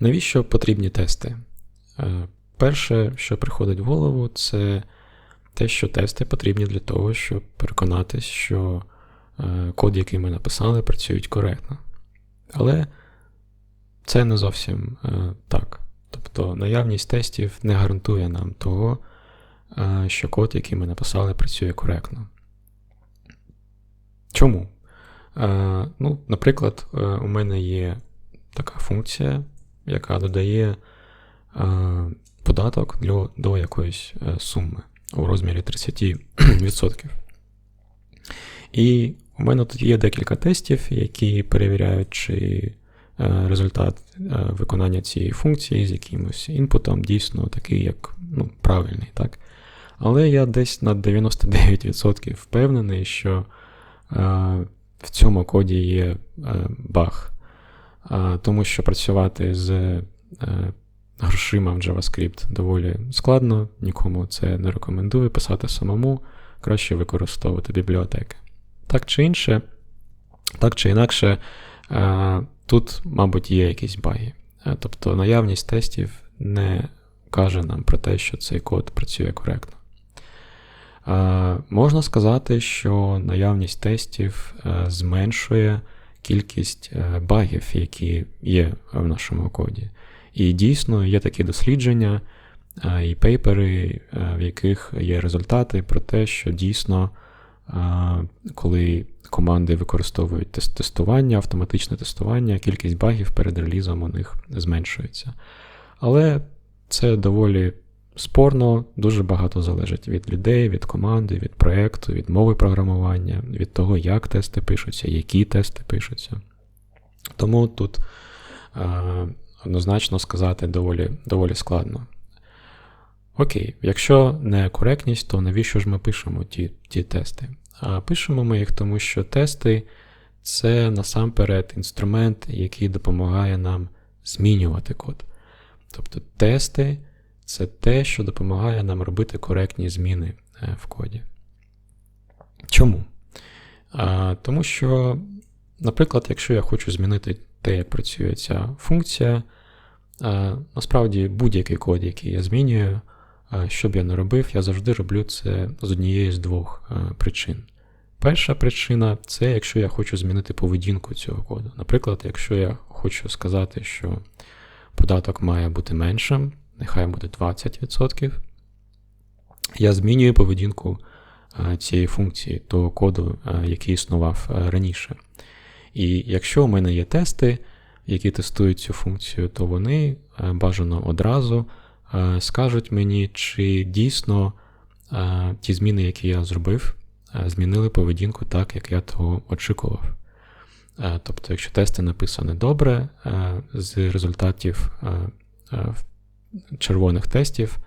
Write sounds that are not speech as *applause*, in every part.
Навіщо потрібні тести? Е, Перше, що приходить в голову, це те, що тести потрібні для того, щоб переконатись, що е, код, який ми написали, працюють коректно. Але це не зовсім е, так. Тобто наявність тестів не гарантує нам того, що код, який ми написали, працює коректно. Чому? Ну, Наприклад, у мене є така функція, яка додає е, податок для, до якоїсь е, суми у розмірі 30%. *clears throat* І у мене тут є декілька тестів, які перевіряють, чи е, результат виконання цієї функції з якимось інпутом дійсно такий, як ну, правильний. так? Але я десь на 99% впевнений, що в цьому коді є баг. Тому що працювати з грошима в JavaScript доволі складно, нікому це не рекомендую писати самому, краще використовувати бібліотеки. Так чи інше, так чи інакше, тут, мабуть, є якісь баги. Тобто наявність тестів не каже нам про те, що цей код працює коректно. Можна сказати, що наявність тестів зменшує кількість багів, які є в нашому коді. І дійсно є такі дослідження і пейпери, в яких є результати про те, що дійсно, коли команди використовують тестування, автоматичне тестування, кількість багів перед релізом у них зменшується. Але це доволі спорно, дуже багато залежить від людей, від команди, від проєкту, від мови програмування, від того, як тести пишуться, які тести пишуться. Тому тут однозначно сказати доволі доволі складно. Окей, якщо не коректність, то навіщо ж ми пишемо ті ті тести? А пишемо ми їх, тому що тести це насамперед інструмент, який допомагає нам змінювати код. Тобто тести це те, що допомагає нам робити коректні зміни е, в коді. Чому? Тому що, наприклад, якщо я хочу змінити те, як працює ця функція. Насправді, будь-який код, який я змінюю, що б я не робив, я завжди роблю це з однієї з двох причин. Перша причина це якщо я хочу змінити поведінку цього коду. Наприклад, якщо я хочу сказати, що податок має бути меншим, нехай буде 20%, я змінюю поведінку цієї функції, того коду, який існував раніше. І якщо у мене є тести, які тестують цю функцію, то вони е, бажано одразу е, скажуть мені, чи дійсно е, ті зміни, які я зробив, змінили поведінку так, як я того очікував. Тобто, якщо тести написані добре, з результатів червоних тестів,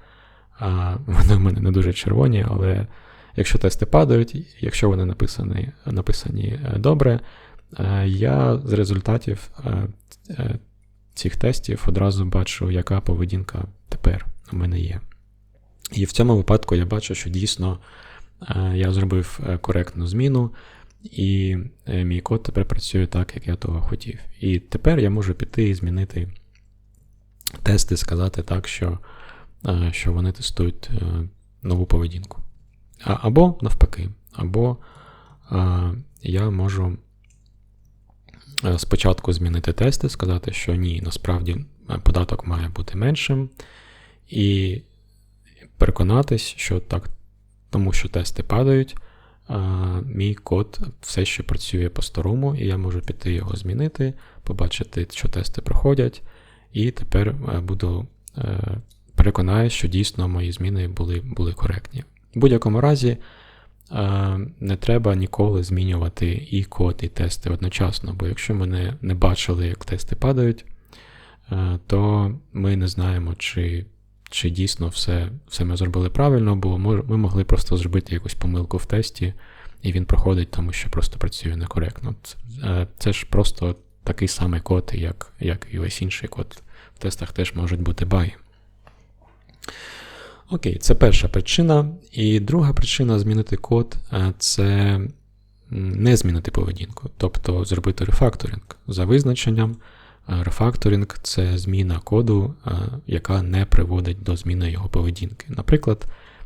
вони в мене не дуже червоні, але якщо тести падають, якщо вони написані, написані добре, Е, я з результатів е, е, цих тестів одразу бачу, яка поведінка тепер у мене є. І в цьому випадку я бачу, що дійсно я зробив коректну зміну, і мій код тепер працює так, як я того хотів. І тепер я можу піти і змінити тести, сказати так, що що вони тестують нову поведінку. Або навпаки, або я можу Е, спочатку змінити тести, сказати, що ні, насправді е, податок має бути меншим, і переконатись, що так, тому що тести падають, мій код все ще працює по-старому, і я можу піти його змінити, побачити, що тести проходять, і тепер е, буду переконаюсь, що дійсно мої зміни були, були коректні. В будь-якому разі. Не треба ніколи змінювати і код, і тести одночасно, бо якщо ми не, не бачили, як тести падають, то ми не знаємо, чи чи дійсно все все ми зробили правильно, бо ми могли просто зробити якусь помилку в тесті, і він проходить, тому що просто працює некоректно. Це ж просто такий самий код, як, як і весь інший код. В тестах теж можуть бути баги. Окей, це перша причина. І друга причина змінити код е, це не змінити поведінку, тобто зробити рефакторинг за визначенням. Рефакторинг це зміна коду, яка не приводить до зміни його поведінки. Наприклад,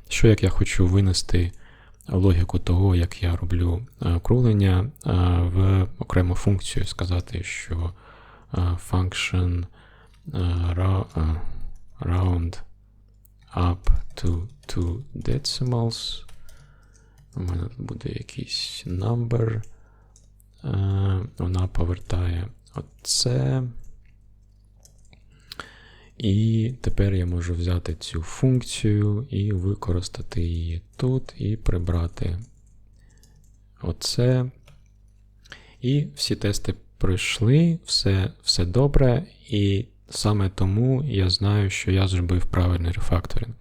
що як я хочу винести логіку того, як я роблю округлення в окрему функцію, сказати, що function round up to two decimals. У мене тут буде якийсь number. Вона повертає оце. І тепер я можу взяти цю функцію і використати її тут, і прибрати оце. І всі тести пройшли, все, все добре. І саме тому я знаю, що я зробив правильний рефакторинг.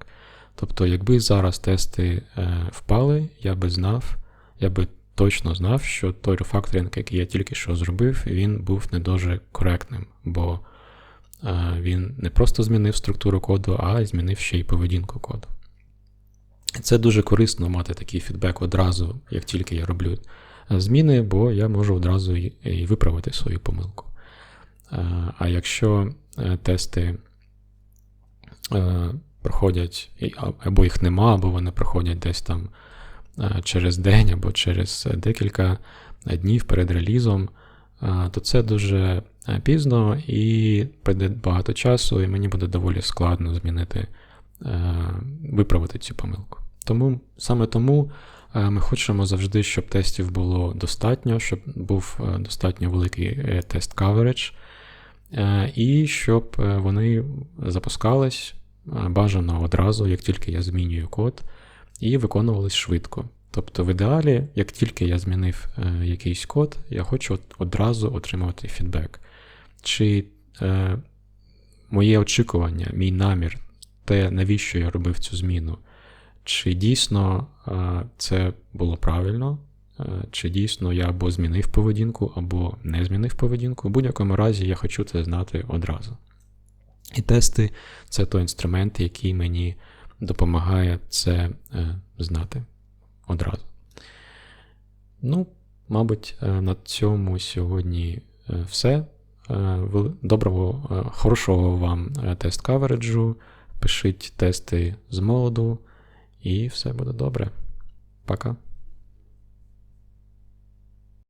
Тобто, якби зараз тести е, впали, я би знав, я би точно знав, що той рефакторинг, який я тільки що зробив, він був не дуже коректним, бо він не просто змінив структуру коду, а змінив ще й поведінку коду. Це дуже корисно мати такий фідбек одразу, як тільки я роблю е, зміни, бо я можу одразу і виправити свою помилку. Е, а якщо тести проходять, або їх нема, або вони проходять десь там через день або через декілька днів перед релізом, то це дуже пізно і прийде багато часу, і мені буде доволі складно змінити, виправити цю помилку. Тому саме тому ми хочемо завжди, щоб тестів було достатньо, щоб був достатньо великий е, тест coverage, і щоб е, вони запускались бажано одразу, як тільки я змінюю код і виконувались швидко. Тобто, в ідеалі, як тільки я змінив е, якийсь код, я хочу одразу отримувати фідбек. Чи е, моє очікування, мій намір, те, навіщо я робив цю зміну, чи дійсно е, це було правильно, е, чи дійсно я або змінив поведінку, або не змінив поведінку. В будь-якому разі я хочу це знати одразу. І тести це той інструмент, який мені допомагає це е, знати одразу. Ну, мабуть, е, на цьому сьогодні е, все. Доброго, хорошого вам тест кавереджу. Пишіть тести з молоду, і все буде добре. Пока.